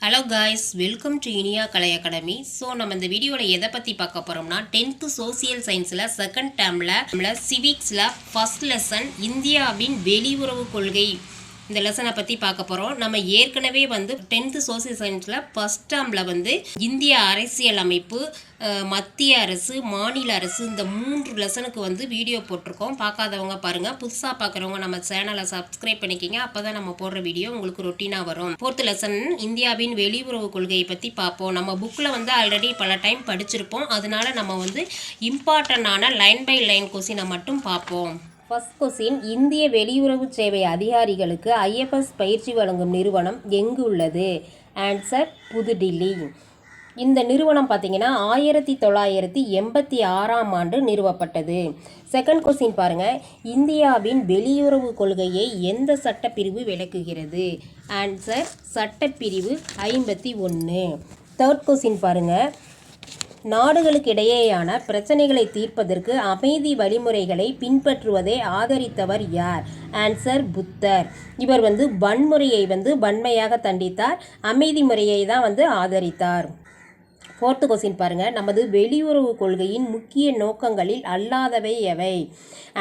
Hello guys welcome to Iniya Kalai academy so நம்ம இந்த வீடியோவில் எதை பற்றி பார்க்க போகிறோம்னா டென்த்து சோசியல் சயின்ஸில் செகண்ட் டேர்மில் நம்மள சிவிக்ஸில் ஃபஸ்ட் லெசன் இந்தியாவின் வெளியுறவு கொள்கை இந்த லெசனை பற்றி பார்க்க போகிறோம் நம்ம ஏற்கனவே வந்து டென்த்து சோசியல் சயின்ஸில் ஃபஸ்ட் டேர்மில் வந்து இந்திய அரசியல் அமைப்பு மத்திய அரசு மாநில அரசு இந்த மூன்று லெசனுக்கு வந்து வீடியோ போட்டிருக்கோம். பார்க்காதவங்க பாருங்கள் புதுசாக பார்க்குறவங்க நம்ம சேனலை சப்ஸ்கிரைப் பண்ணிக்கிங்க. அப்போ தான் நம்ம போடுற வீடியோ உங்களுக்கு ரொட்டீனாக வரும். ஃபோர்த் லெசன் இந்தியாவின் வெளியுறவு கொள்கையை பற்றி பார்ப்போம். நம்ம புக்கில் வந்து ஆல்ரெடி பல டைம் படிச்சிருப்போம். அதனால நம்ம வந்து இம்பார்ட்டண்டான லைன் பை லைன் கொஸ்டினை மட்டும் பார்ப்போம். ஃபர்ஸ்ட் கொஸ்டின் இந்திய வெளியுறவு சேவை அதிகாரிகளுக்கு ஐஎஃப்எஸ் பயிற்சி வழங்கும் நிறுவனம் எங்கு உள்ளது? ஆன்சர் புதுடில்லி. இந்த நிறுவனம் பார்த்தீங்கன்னா ஆயிரத்தி தொள்ளாயிரத்தி எண்பத்தி ஆறாம் ஆண்டு நிறுவப்பட்டது. செகண்ட் கொஸ்டின் பாருங்க. இந்தியாவின் வெளியுறவு கொள்கையை எந்த சட்டப்பிரிவு விளக்குகிறது? ஆன்சர் சட்டப்பிரிவு ஐம்பத்தி ஒன்று. தேர்ட் கொஸ்டின் பாருங்கள் நாடுகளுக்கிடையேயான பிரச்சனைகளை தீர்ப்பதற்கு அமைதி வழிமுறைகளை பின்பற்றுவதை ஆதரித்தவர் யார்? ஆன்சர் புத்தர். இவர் வந்து வன்முறையை வந்து வன்மையாக தண்டித்தார். அமைதி முறையை தான் வந்து ஆதரித்தார். ஃபோர்த்து கொஸ்டின் பாருங்கள் நமது வெளியுறவு கொள்கையின் முக்கிய நோக்கங்களில் அல்லாதவை எவை?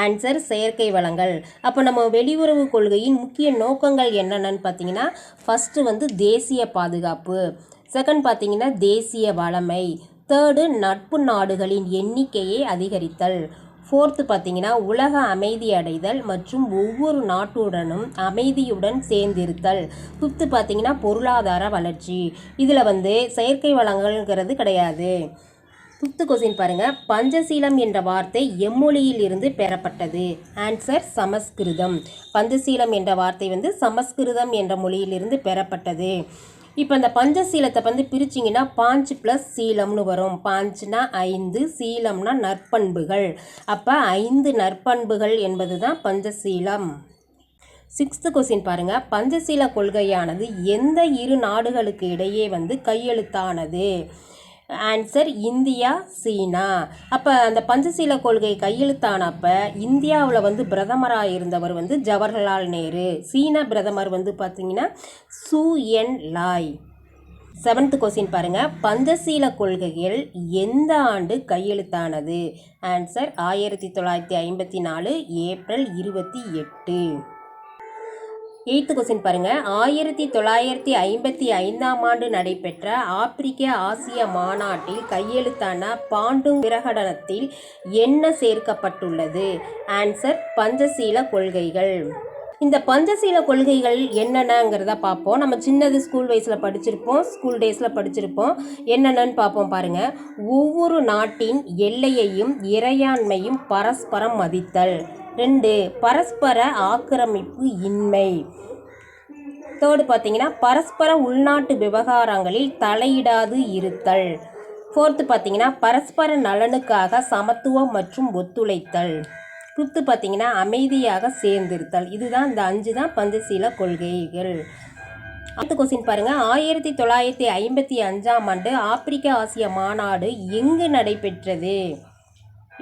ஆன்சர் செயற்கை வளங்கள். அப்போ நம்ம வெளியுறவு கொள்கையின் முக்கிய நோக்கங்கள் என்னென்னு பார்த்தீங்கன்னா ஃபஸ்ட்டு வந்து தேசிய பாதுகாப்பு. செகண்ட் பார்த்தீங்கன்னா தேசிய வளமை. தேர்டு நட்பு நாடுகளின் எண்ணிக்கையை அதிகரித்தல். ஃபோர்த்து பார்த்தீங்கன்னா உலக அமைதி அடைதல் மற்றும் ஒவ்வொரு நாட்டுடனும் அமைதியுடன் சேர்ந்திருத்தல். ஃபிஃப்த்து பார்த்தீங்கன்னா பொருளாதார வளர்ச்சி. இதில் வந்து செயற்கை வளங்கள்ங்கிறது கிடையாது. ஃபிஃப்த்து கொஸ்டின் பாருங்கள் பஞ்சசீலம் என்ற வார்த்தை எம்மொழியில் இருந்து பெறப்பட்டது. ஆன்சர் சமஸ்கிருதம். பஞ்சசீலம் என்ற வார்த்தை வந்து சமஸ்கிருதம் என்ற மொழியிலிருந்து பெறப்பட்டது. இப்போ இந்த பஞ்சசீலத்தை வந்து பிரிச்சிங்கன்னா பாஞ்சு ப்ளஸ் சீலம்னு வரும். பாஞ்சுனா ஐந்து சீலம்னா நற்பண்புகள். அப்போ ஐந்து நற்பண்புகள் என்பது தான் பஞ்சசீலம். சிக்ஸ்த்து கொஸ்டின் பாருங்கள் பஞ்சசீல கொள்கையானது எந்த இரு நாடுகளுக்கு இடையே வந்து கையெழுத்தானது? Answer India China. அப்போ அந்த பஞ்சசீல கொள்கை கையெழுத்தானப்ப இந்தியாவில் வந்து பிரதமராக இருந்தவர் வந்து ஜவஹர்லால் நேரு. சீன பிரதமர் வந்து பார்த்தீங்கன்னா சு என் லாய். செவன்த் கொஸ்டின் பாருங்கள் பஞ்சசீல கொள்கைகள் எந்த ஆண்டு கையெழுத்தானது? ஆன்சர் ஆயிரத்தி தொள்ளாயிரத்தி ஐம்பத்தி நாலு ஏப்ரல் இருபத்தி எட்டு. எயித்து கொஸ்டின் பாருங்கள் ஆயிரத்தி தொள்ளாயிரத்தி ஐம்பத்தி ஐந்தாம் ஆண்டு நடைபெற்ற ஆப்பிரிக்க ஆசிய மாநாட்டில் கையெழுத்தான பாண்டும் பிரகடனத்தில் என்ன சேர்க்கப்பட்டுள்ளது? ஆன்சர் பஞ்சசீல கொள்கைகள். இந்த பஞ்சசீல கொள்கைகள் என்னென்னங்கிறத பார்ப்போம். நம்ம சின்னது ஸ்கூல் வயசில் படிச்சிருப்போம். ஸ்கூல் டேஸில் படிச்சிருப்போம். என்னென்னு பார்ப்போம் பாருங்கள் ஒவ்வொரு நாட்டின் எல்லையையும் இறையாண்மையும் பரஸ்பரம் மதித்தல். ரெண்டு பரஸ்பர ஆக்கிரமிப்பு இன்மை. தேர்டு பார்த்தீங்கன்னா பரஸ்பர உள்நாட்டு விவகாரங்களில் தலையிடாது இருத்தல். ஃபோர்த்து பார்த்தீங்கன்னா பரஸ்பர நலனுக்காக சமத்துவம் மற்றும் ஒத்துழைத்தல். ஃபிஃப்த்து பார்த்தீங்கன்னா அமைதியாக சேர்ந்திருத்தல். இதுதான் இந்த அஞ்சு தான் பஞ்சசீல கொள்கைகள். அடுத்த கொஸ்டின் பாருங்கள் ஆயிரத்தி தொள்ளாயிரத்தி ஐம்பத்தி அஞ்சாம் ஆண்டு ஆப்பிரிக்க ஆசிய மாநாடு எங்கு நடைபெற்றது?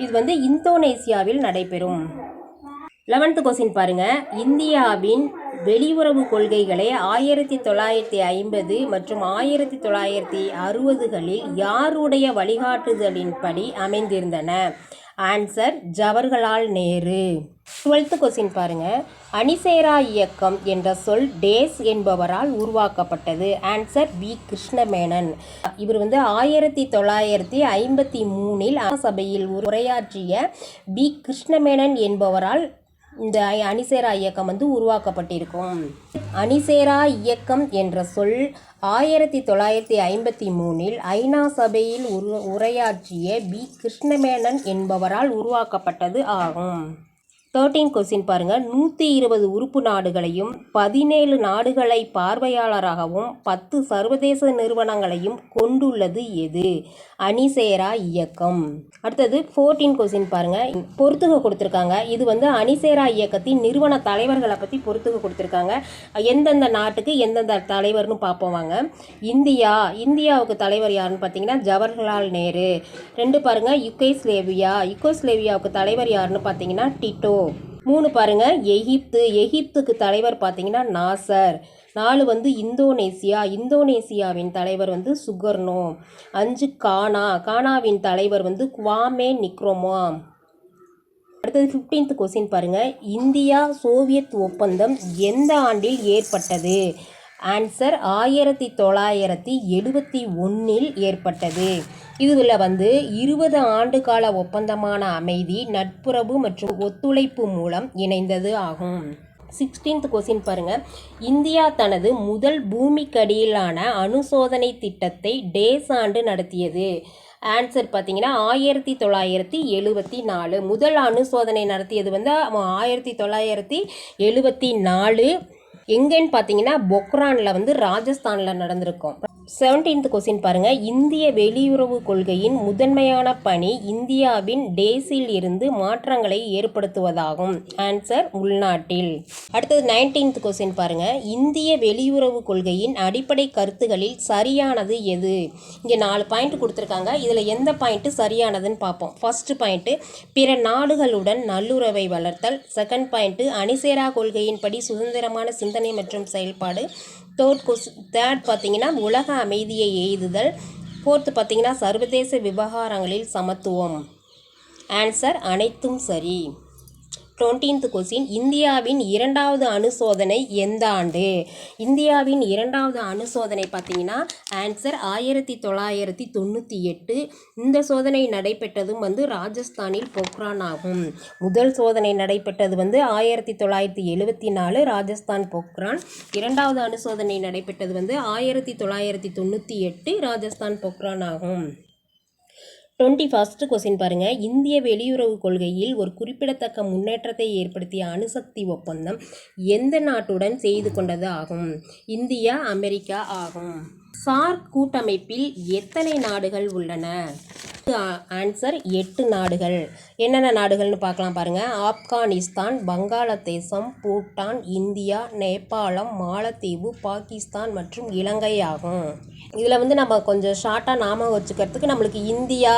இது வந்து இந்தோனேசியாவில் நடைபெறும். லெவன்த்து கொஸ்டின் பாருங்க. இந்தியாவின் வெளியுறவு கொள்கைகளை ஆயிரத்தி தொள்ளாயிரத்தி ஐம்பது மற்றும் ஆயிரத்தி தொள்ளாயிரத்தி அறுபதுகளில் யாருடைய வழிகாட்டுதலின்படி அமைந்திருந்தன? Answer Jawaharlal Nehru. Twelfth question பாருங்க. அணிசேரா இயக்கம் என்ற சொல் டேஸ் என்பவரால் உருவாக்கப்பட்டது. ஆன்சர் வி. கிருஷ்ணமேனன். இவர் வந்து ஆயிரத்தி தொள்ளாயிரத்தி ஐம்பத்தி மூணில் சபையில் உரையாற்றிய பி கிருஷ்ணமேனன் என்பவரால் இந்த அணிசேரா இயக்கம் வந்து உருவாக்கப்பட்டிருக்கும். அணிசேரா இயக்கம் என்ற சொல் ஆயிரத்தி தொள்ளாயிரத்தி ஐம்பத்தி மூணில் ஐநா சபையில் உரு உரையாற்றிய பி. கிருஷ்ணமேனன் என்பவரால் உருவாக்கப்பட்டது ஆகும். தேர்ட்டீன் கொஸ்டின் பாருங்கள் நூற்றி இருபது உறுப்பு நாடுகளையும் பதினேழு நாடுகளை பார்வையாளராகவும் பத்து சர்வதேச நிறுவனங்களையும் கொண்டுள்ளது எது? அணிசேரா இயக்கம். அடுத்தது ஃபோர்டீன் கொஸ்டின் பாருங்கள் பொறுத்துக கொடுத்துருக்காங்க. இது வந்து அணிசேரா இயக்கத்தின் நிறுவன தலைவர்களை பற்றி பொறுத்துக கொடுத்துருக்காங்க. எந்தெந்த நாட்டுக்கு எந்தெந்த தலைவர்னு பார்ப்போம் வாங்க. இந்தியா. இந்தியாவுக்கு தலைவர் யாருன்னு பார்த்தீங்கன்னா ஜவஹர்லால் நேரு. ரெண்டு பாருங்கள் யுகேஸ்லேவியா. யுகோஸ்லேவியாவுக்கு தலைவர் யாருன்னு பார்த்தீங்கன்னா டிட்டோ. மூணு பாருங்கள் எகிப்து எகிப்துக்கு தலைவர் பார்த்தீங்கன்னா நாசர். நாலு வந்து இந்தோனேசியா. இந்தோனேசியாவின் தலைவர் வந்து சுகர்னோ அஞ்சு கானா. கானாவின் தலைவர் வந்து குவாமே நிக்ரோமா. அடுத்தது ஃபிஃப்டீன்த் கொஸ்டின் பாருங்க. இந்தியா சோவியத் ஒப்பந்தம் எந்த ஆண்டில் ஏற்பட்டது? ஆன்சர் ஆயிரத்தி தொள்ளாயிரத்தி எழுபத்தி ஒன்றில் ஏற்பட்டது. இதில் வந்து இருபது ஆண்டு கால ஒப்பந்தமான அமைதி நட்புறவு மற்றும் ஒத்துழைப்பு மூலம் இணைந்தது ஆகும். சிக்ஸ்டீன்த் கொஸ்டின் பாருங்கள் இந்தியா தனது முதல் பூமிக்கடியிலான அணுசோதனை திட்டத்தை டேஸ் ஆண்டு நடத்தியது. ஆன்சர் பார்த்தீங்கன்னா ஆயிரத்தி தொள்ளாயிரத்தி எழுபத்தி நாலு முதல் அணுசோதனை நடத்தியது வந்து ஆயிரத்தி தொள்ளாயிரத்தி எழுபத்தி நாலு எங்கேன்னு பார்த்தீங்கன்னா பொக்ரானில் வந்து ராஜஸ்தானில் நடந்திருக்கும். செவன்டீன்த் கொஸ்டின் பாருங்க. இந்திய வெளியுறவு கொள்கையின் முதன்மையான பணி இந்தியாவின் டேஸில் இருந்து மாற்றங்களை ஏற்படுத்துவதாகும். ஆன்சர் உள்நாட்டில். அடுத்தது நைன்டீன்த் கொஸ்டின் பாருங்க. இந்திய வெளியுறவு கொள்கையின் அடிப்படை கருத்துகளில் சரியானது எது? இங்கே நாலு பாயிண்ட் கொடுத்துருக்காங்க. இதில் எந்த பாயிண்ட் சரியானதுன்னு பார்ப்போம் ஃபர்ஸ்ட் பாயிண்ட்டு பிற நாடுகளுடன் நல்லுறவை வளர்த்தல். செகண்ட் பாயிண்ட்டு அணிசேரா கொள்கையின்படி சுதந்திரமான சிந்தனை மற்றும் செயல்பாடு. தேர்ட் கொஸ் தேர்ட் பார்த்தீங்கன்னா உலக அமைதியை எய்துதல். ஃபோர்த்து பார்த்தீங்கன்னா சர்வதேச விவகாரங்களில் சமத்துவம். ஆன்சர் அனைத்தும் சரி. டுவெண்ட்டீன்த் கொஸ்டின் இந்தியாவின் இரண்டாவது அணுசோதனை எந்த ஆண்டு? இந்தியாவின் இரண்டாவது அணுசோதனை பார்த்தீங்கன்னா ஆன்சர் ஆயிரத்தி தொள்ளாயிரத்தி தொண்ணூற்றி எட்டு. இந்த சோதனை நடைபெற்றதும் வந்து ராஜஸ்தானில் பொக்ரான் ஆகும். முதல் சோதனை நடைபெற்றது வந்து ஆயிரத்தி தொள்ளாயிரத்தி எழுபத்தி நாலு ராஜஸ்தான் பொக்ரான். இரண்டாவது அணுசோதனை நடைபெற்றது வந்து ஆயிரத்தி தொள்ளாயிரத்தி தொண்ணூற்றி எட்டு ராஜஸ்தான் பொக்ரான் ஆகும். டுவெண்ட்டி ஃபஸ்ட்டு கொஸ்டின் பாருங்கள் இந்திய வெளியுறவு கொள்கையில் ஒரு குறிப்பிடத்தக்க முன்னேற்றத்தை ஏற்படுத்திய அணுசக்தி ஒப்பந்தம் எந்த நாட்டுடன் செய்து கொண்டது ஆகும்? இந்தியா அமெரிக்கா ஆகும். சார்க் கூட்டமைப்பில் எத்தனை நாடுகள் உள்ளன? ஆன்சர் எட்டு நாடுகள். என்னென்ன நாடுகள்னு பார்க்கலாம் பாருங்கள் ஆப்கானிஸ்தான் வங்காளதேசம் பூட்டான் இந்தியா நேபாளம் மாலத்தீவு பாகிஸ்தான் மற்றும் இலங்கை ஆகும். இதில் வந்து நம்ம கொஞ்சம் ஷார்ட்டாக நாம வச்சுக்கிறதுக்கு நம்மளுக்கு இந்தியா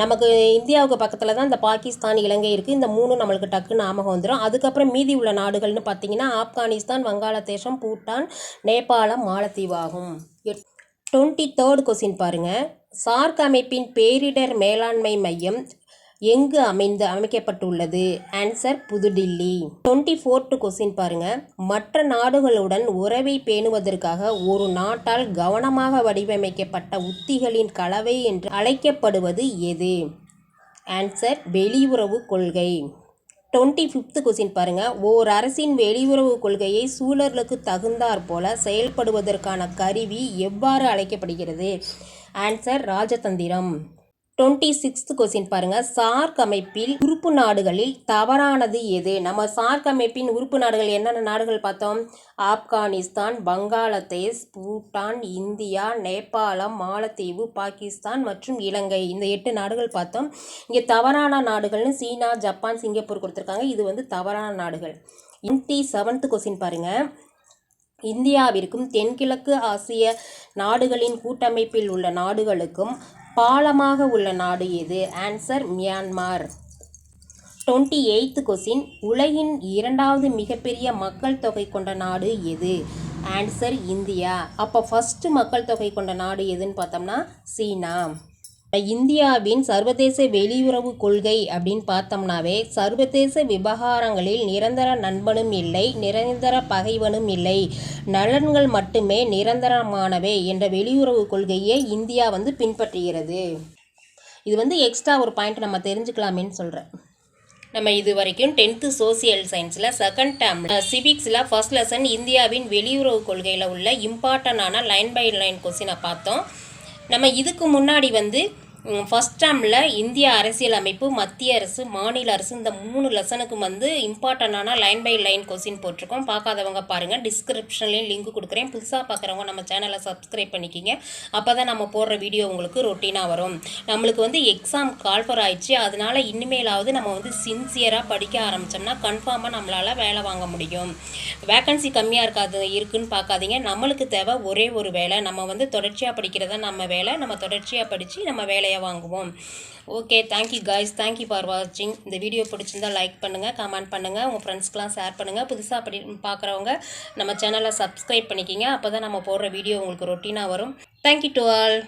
நமக்கு இந்தியாவுக்கு பக்கத்தில் தான் இந்த பாகிஸ்தான் இலங்கை இருக்குது இந்த மூணு நம்மளுக்கு டக்கு ஞாபகம் வந்துடும் அதுக்கப்புறம் மீதி உள்ள நாடுகள்னு பார்த்தீங்கன்னா ஆப்கானிஸ்தான் வங்காளதேசம் பூட்டான் நேபாளம் மாலத்தீவு ஆகும். டுவெண்ட்டி தேர்ட் கொஸ்டின் பாருங்கள் சார்க் அமைப்பின் பேரிடர் மேலாண்மை மையம் எங்கு அமைந்து அமைக்கப்பட்டுள்ளது? ஆன்சர் புதுடில்லி. டுவெண்ட்டி ஃபோர்த்து கொஸ்டின் பாருங்க. மற்ற நாடுகளுடன் உறவை பேணுவதற்காக ஒரு நாட்டால் கவனமாக வடிவமைக்கப்பட்ட உத்திகளின் கலவை என்று அழைக்கப்படுவது எது? ஆன்சர் வெளியுறவு கொள்கை. டுவெண்ட்டி ஃபிஃப்த்து கொஸ்டின் பாருங்கள் ஓர் அரசின் வெளியுறவு கொள்கையை சூழலுக்கு தகுந்தாற் போல செயல்படுவதற்கான கருவி எவ்வாறு அழைக்கப்படுகிறது? ஆன்சர் ராஜதந்திரம். டுவெண்ட்டி சிக்ஸ்த் கொஸ்டின் பாருங்கள் சார்க் அமைப்பில் உறுப்பு நாடுகளில் தவறானது எது? நம்ம சார்க் அமைப்பின் உறுப்பு நாடுகள் என்னென்ன நாடுகள் பார்த்தோம்? ஆப்கானிஸ்தான் பங்களாதேஷ் பூட்டான் இந்தியா நேபாளம் மாலத்தீவு பாகிஸ்தான் மற்றும் இலங்கை. இந்த எட்டு நாடுகள் பார்த்தோம். இங்கே தவறான நாடுகள்னு சீனா ஜப்பான் சிங்கப்பூர் கொடுத்துருக்காங்க. இது வந்து தவறான நாடுகள். டுவெண்ட்டி செவன்த் கொஸ்டின் பாருங்கள் இந்தியாவிற்கும் தென்கிழக்கு ஆசிய நாடுகளின் கூட்டமைப்பில் உள்ள நாடுகளுக்கும் பாலமாக உள்ள நாடு எது? Answer Myanmar twenty eighth question உலகின் இரண்டாவது மிகப்பெரிய மக்கள் தொகை கொண்ட நாடு எது? Answer India. அப்போ ஃபஸ்ட்டு மக்கள் தொகை கொண்ட நாடு எதுன்னு பார்த்தோம்னா சீனா. இந்தியாவின் சர்வதேச வெளியுறவு கொள்கை அப்படின்னு பார்த்தோம்னாவே சர்வதேச விவகாரங்களில் நிரந்தர நண்பனும் இல்லை நிரந்தர பகைவனும் இல்லை. நலன்கள் மட்டுமே நிரந்தரமானவை என்ற வெளியுறவு கொள்கையை இந்தியா வந்து பின்பற்றுகிறது. இது வந்து எக்ஸ்ட்ரா ஒரு பாயிண்ட் நம்ம தெரிஞ்சுக்கலாமேன்னு சொல்கிறேன் நம்ம இது வரைக்கும் டென்த்து சோசியல் சயின்ஸில் செகண்ட் டேர்ம் சிவிக்ஸில் ஃபர்ஸ்ட் லெசன் இந்தியாவின் வெளியுறவு கொள்கையில் உள்ள இம்பார்ட்டண்டான லைன் பை லைன் கொஸ்டினை பார்த்தோம். நம்ம இதுக்கு முன்னாடி வந்து ஃபஸ்ட் டேர்மில் இந்திய அரசியல் அமைப்பு மத்திய அரசு மாநில அரசு இந்த மூணு லெசனுக்கு வந்து இம்பார்ட்டண்டான லைன் பை லைன் கொஸ்டின் போட்டிருக்கோம். பார்க்காதவங்க பாருங்கள் டிஸ்கிரிப்ஷன்லேயும் லிங்க் கொடுக்குறேன். புதுசாக பார்க்குறவங்க நம்ம சேனலை சப்ஸ்கிரைப் பண்ணிக்கிங்க. அப்போ தான் நம்ம போடுற வீடியோ உங்களுக்கு ரொட்டீனாக வரும். நம்மளுக்கு வந்து எக்ஸாம் கால்ஃபர் ஆயிடுச்சு. அதனால இனிமேலாவது நம்ம வந்து சின்சியராக படிக்க ஆரம்பித்தோம்னா கன்ஃபார்மாக நம்மளால் வேலை வாங்க முடியும். வேக்கன்சி கம்மியாக இருக்காது இருக்குன்னு பார்க்காதீங்க. நம்மளுக்கு தேவை ஒரே ஒரு வேலை. நம்ம வந்து தொடர்ச்சியாக படிக்கிறதா நம்ம வேலை. நம்ம தொடர்ச்சியாக படித்து நம்ம வேலை நிறையா வாங்குவோம். Okay thank you guys thank you for வாட்சிங் இந்த வீடியோ பிடிச்சிருந்தா லைக் பண்ணுங்கள் கமெண்ட் பண்ணுங்கள் உங்கள் ஃப்ரெண்ட்ஸ்க்கெலாம் ஷேர் பண்ணுங்கள் புதுசாக அப்படி பார்க்குறவங்க நம்ம சேனலை சப்ஸ்கிரைப் பண்ணிக்கிங்க. அப்போ தான் நம்ம போடுற வீடியோ உங்களுக்கு ரொட்டீனாக வரும். Thank you to all